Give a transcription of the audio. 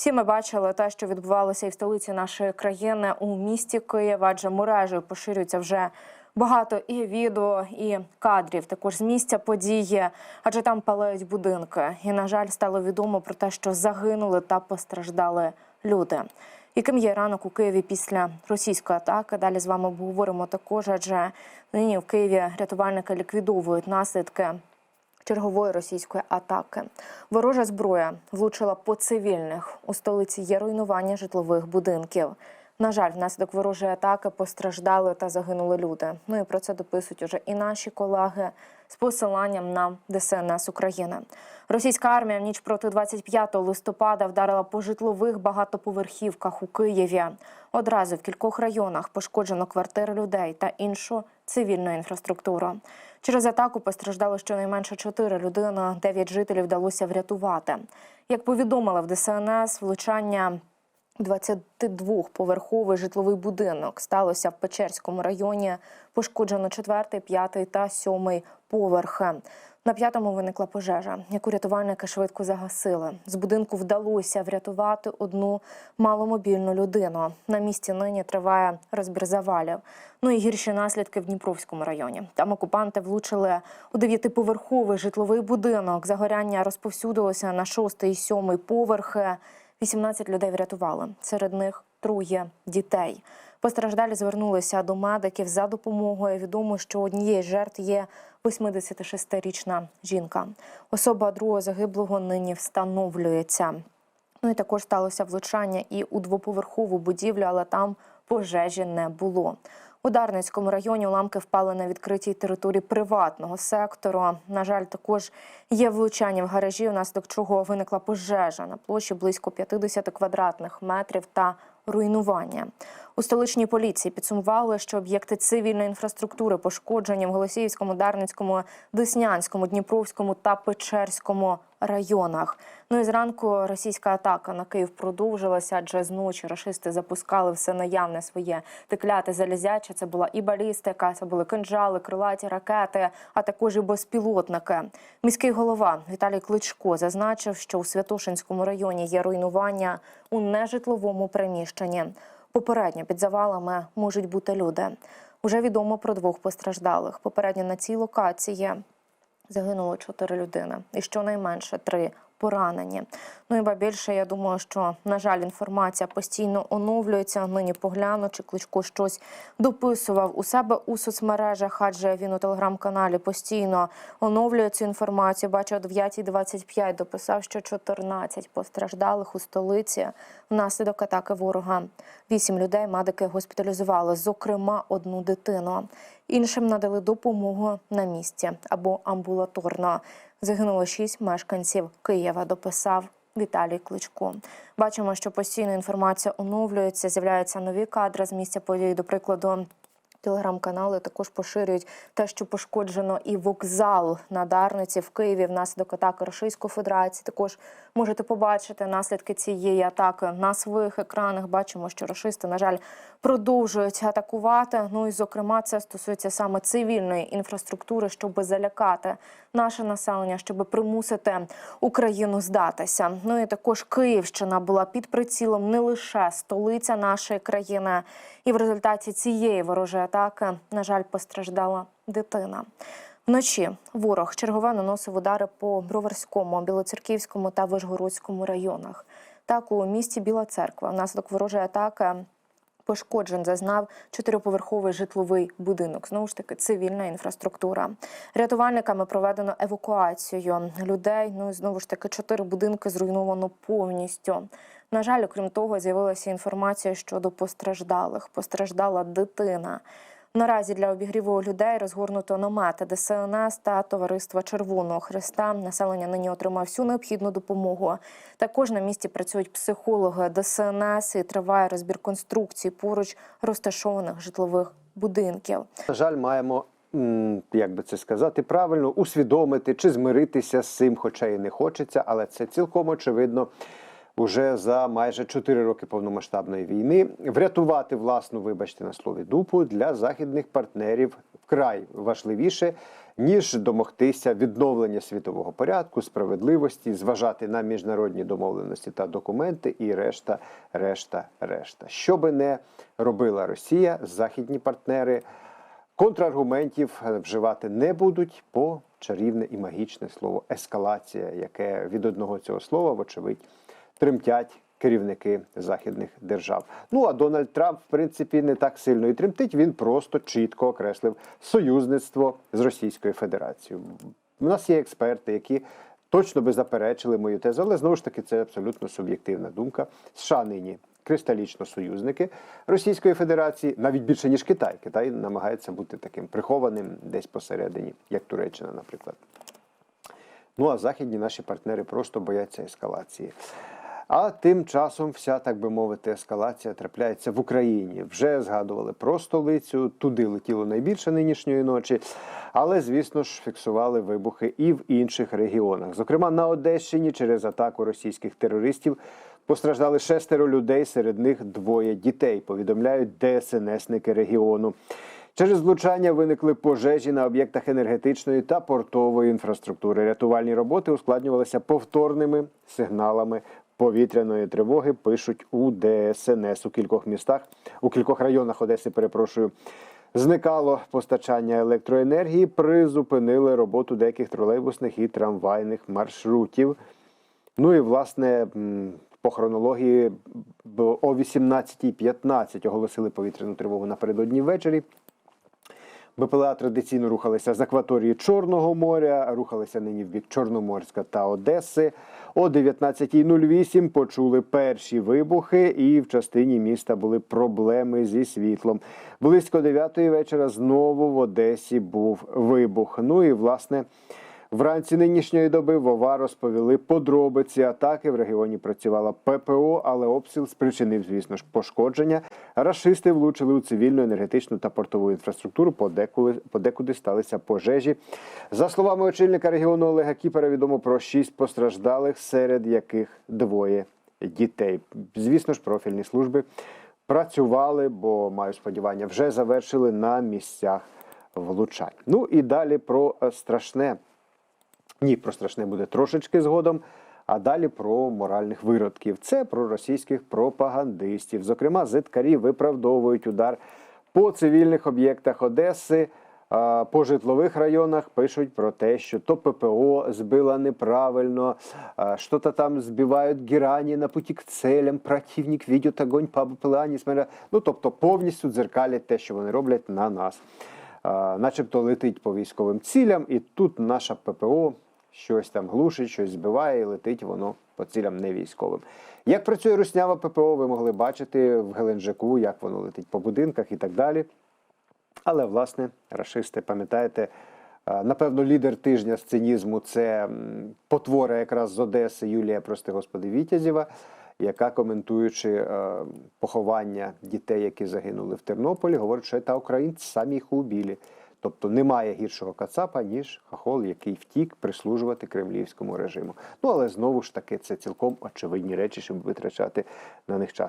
Всі ми бачили те, що відбувалося і в столиці нашої країни у місті Київ, адже мережею поширюється вже багато і відео, і кадрів. Також з місця події, адже там палають будинки. І на жаль, стало відомо про те, що загинули та постраждали люди. Яким є ранок у Києві після російської атаки? Далі з вами обговоримо також, адже нині в Києві рятувальники ліквідовують наслідки чергової російської атаки. Ворожа зброя влучила по цивільних. У столиці є руйнування житлових будинків. На жаль, внаслідок ворожої атаки постраждали та загинули люди. Ну і про це дописують уже і наші колеги з посиланням на ДСНС України. Російська армія в ніч проти 25 листопада вдарила по житлових багатоповерхівках у Києві. Одразу в кількох районах пошкоджено квартири людей та іншу цивільну інфраструктуру. Через атаку постраждало щонайменше чотири людини. Дев'ять жителів вдалося врятувати. Як повідомили в ДСНС, влучання 22-поверховий житловий будинок сталося в Печерському районі. Пошкоджено 4, 5 та 7 поверхи. На п'ятому виникла пожежа, яку рятувальники швидко загасили. З будинку вдалося врятувати одну маломобільну людину. На місці нині триває розбір завалів. Ну і гірші наслідки в Дніпровському районі. Там окупанти влучили у дев'ятиповерховий житловий будинок. Загоряння розповсюдилося на шостий і сьомий поверхи. 18 людей врятували. Серед них троє дітей. Постраждалі звернулися до медиків за допомогою. Відомо, що однією з жертв є 86-річна жінка. Особа другого загиблого нині встановлюється. Ну і також сталося влучання і у двоповерхову будівлю, але там пожежі не було. У Дарницькому районі уламки впали на відкритій території приватного сектору. На жаль, також є влучання в гаражі, внаслідок чого виникла пожежа на площі близько 50 квадратних метрів та руйнування. У столичній поліції підсумували, що об'єкти цивільної інфраструктури пошкоджені в Голосіївському, Дарницькому, Деснянському, Дніпровському та Печерському районах. Ну і зранку російська атака на Київ продовжилася, адже зночі рашисти запускали все наявне своє текляте залізяче. Це була і балістика, це були кинжали, крилаті ракети, а також і безпілотники. Міський голова Віталій Кличко зазначив, що у Святошинському районі є руйнування у нежитловому приміщенні. Попередньо під завалами можуть бути люди. Уже відомо про двох постраждалих. Попередньо на цій локації загинуло чотири людини, і щонайменше три поранені. Ну і ба більше, я думаю, що на жаль, інформація постійно оновлюється. Нині погляну, чи кличко щось дописував у себе у соцмережах, адже він у телеграм-каналі постійно оновлює цю інформацію. Бачу, о 9.25 дописав, що 14 постраждалих у столиці внаслідок атаки ворога. Вісім людей медики госпіталізували, зокрема одну дитину. Іншим надали допомогу на місці або амбулаторно. Загинуло шість мешканців Києва. Дописав Віталій Кличко. Бачимо, що постійно інформація оновлюється, з'являються нові кадри з місця події. До прикладу, телеграм-канали також поширюють те, що пошкоджено і вокзал на Дарниці в Києві внаслідок атаки Російської Федерації. Також можете побачити наслідки цієї атаки на своїх екранах. Бачимо, що рашисти, на жаль, продовжують атакувати. Ну і зокрема, це стосується саме цивільної інфраструктури, щоб залякати наше населення, щоб примусити Україну здатися. Ну і також Київщина була під прицілом не лише столиця нашої країни, і в результаті цієї ворожої атаки, на жаль, постраждала дитина. Вночі ворог чергове наносив удари по Броварському, Білоцерківському та Вишгородському районах. Так у місті Біла Церква внаслідок ворожої атаки пошкоджень зазнав чотириповерховий житловий будинок. Знову ж таки, цивільна інфраструктура. Рятувальниками проведено евакуацію людей. Ну і знову ж таки, чотири будинки зруйновано повністю. На жаль, окрім того, з'явилася інформація щодо постраждалих. Постраждала дитина. Наразі для обігріву людей розгорнуто намети ДСНС та товариства Червоного Христа. Населення нині отримає всю необхідну допомогу. Також на місці працюють психологи ДСНС і триває розбір конструкцій поруч розташованих житлових будинків. На жаль, маємо, як би це сказати, правильно усвідомити чи змиритися з цим, хоча і не хочеться, але це цілком очевидно. Уже за майже 4 роки повномасштабної війни врятувати власну, вибачте на слові, дупу для західних партнерів вкрай важливіше ніж домогтися відновлення світового порядку, справедливості, зважати на міжнародні домовленості та документи, і решта, решта, решта. Що би не робила Росія, західні партнери контраргументів вживати не будуть, бо чарівне і магічне слово ескалація, яке від одного цього слова, вочевидь, тремтять керівники західних держав. Ну а Дональд Трамп, в принципі, не так сильно і тремтить. Він просто чітко окреслив союзництво з Російською Федерацією. У нас є експерти, які точно би заперечили мою тезу, але знову ж таки це абсолютно суб'єктивна думка. США нині кристалічно союзники Російської Федерації, навіть більше ніж Китай. Китай намагається бути таким прихованим десь посередині, як Туреччина, наприклад. Ну а західні наші партнери просто бояться ескалації. А тим часом вся, так би мовити, ескалація трапляється в Україні. Вже згадували про столицю, туди летіло найбільше нинішньої ночі. Але, звісно ж, фіксували вибухи і в інших регіонах. Зокрема, на Одещині через атаку російських терористів постраждали шестеро людей, серед них двоє дітей. Повідомляють ДСНСники регіону. Через влучання виникли пожежі на об'єктах енергетичної та портової інфраструктури. Рятувальні роботи ускладнювалися повторними сигналами повітряної тривоги. Пишуть у ДСНС у кількох містах, у кількох районах Одеси. Перепрошую. Зникало постачання електроенергії, призупинили роботу деяких тролейбусних і трамвайних маршрутів. Ну і власне по хронології о 18.15 оголосили повітряну тривогу напередодні ввечері. БПЛА традиційно рухалися з акваторії Чорного моря, рухалися нині в бік Чорноморська та Одеси. О 19.08 почули перші вибухи, і в частині міста були проблеми зі світлом. Близько 9 вечора знову в Одесі був вибух. Ну і власне. Вранці нинішньої доби Вова розповіли подробиці атаки. В регіоні працювала ППО, але обстріл спричинив, звісно ж, пошкодження. Рашисти влучили у цивільну, енергетичну та портову інфраструктуру. Подекуди, подекуди сталися пожежі. За словами очільника регіону Олега Кіпера, відомо про шість постраждалих, серед яких двоє дітей. Звісно ж, профільні служби працювали, бо маю сподівання, вже завершили на місцях влучань. Ну і далі про е, страшне. Ні, про страшне буде трошечки згодом. А далі про моральних виродків. Це про російських пропагандистів. Зокрема, зиткарі виправдовують удар по цивільних об'єктах Одеси. По житлових районах пишуть про те, що то ППО збила неправильно, що-то там збивають герані на путі к целям, противник ведет огонь по несмотря... Ну, тобто повністю дзеркалять те, що вони роблять на нас. Начебто летить по військовим цілям, і тут наша ППО щось там глушить, щось збиває, і летить воно по цілям не військовим. Як працює руснява ППО, ви могли бачити в Геленджику, як воно летить по будинках і так далі. Але, власне, рашисти, пам'ятаєте, напевно, лідер тижня з цинізму це потвора якраз з Одеси Юлія, прости господи, Вітязєва, яка, коментуючи е, поховання дітей, які загинули в Тернополі, говорить, що це українці самі їх убили. Тобто немає гіршого кацапа, ніж хахол, який втік прислужувати кремлівському режиму. Ну але знову ж таки це цілком очевидні речі, щоб витрачати на них час.